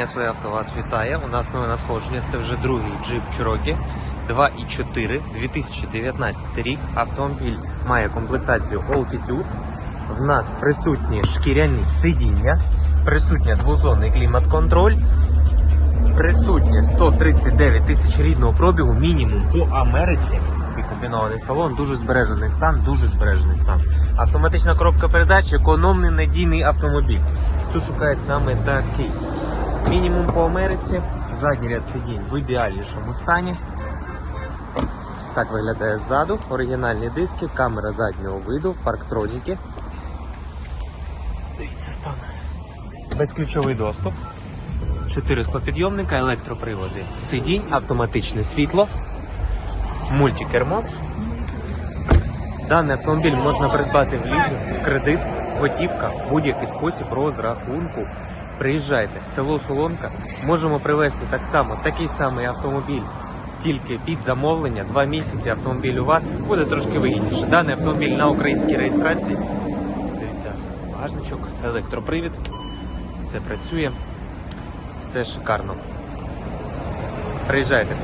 Авто вас вітає. У нас нове надходження. Це вже другий джип Cherokee 2.4 2019 рік. Автомобіль має комплектацію Altitude. В нас присутні шкіряні сидіння, присутня двозонний клімат-контроль, присутнє 139 тисяч рідного пробігу, мінімум по Америці. І комбінований салон, дуже збережений стан, дуже збережений стан. Автоматична коробка передач, економний надійний автомобіль. Хто шукає саме такий? Мінімум по Америці, задній ряд сидінь в ідеальнішому стані. Так виглядає ззаду. Оригінальні диски, камера заднього виду, парктроніки. Дивіться стан. Безключовий доступ. 4 склопідйомника, електроприводи, сидінь, автоматичне світло, мультикермо. Даний автомобіль можна придбати в лізинг, в кредит, готівка, будь-який спосіб розрахунку. Приїжджайте село Солонка. Можемо привезти так само такий самий автомобіль, тільки під замовлення. Два місяці автомобіль у вас буде трошки вигідніше. Даний автомобіль на українській реєстрації. Дивіться, багажничок, електропривід, все працює, все шикарно. Приїжджайте.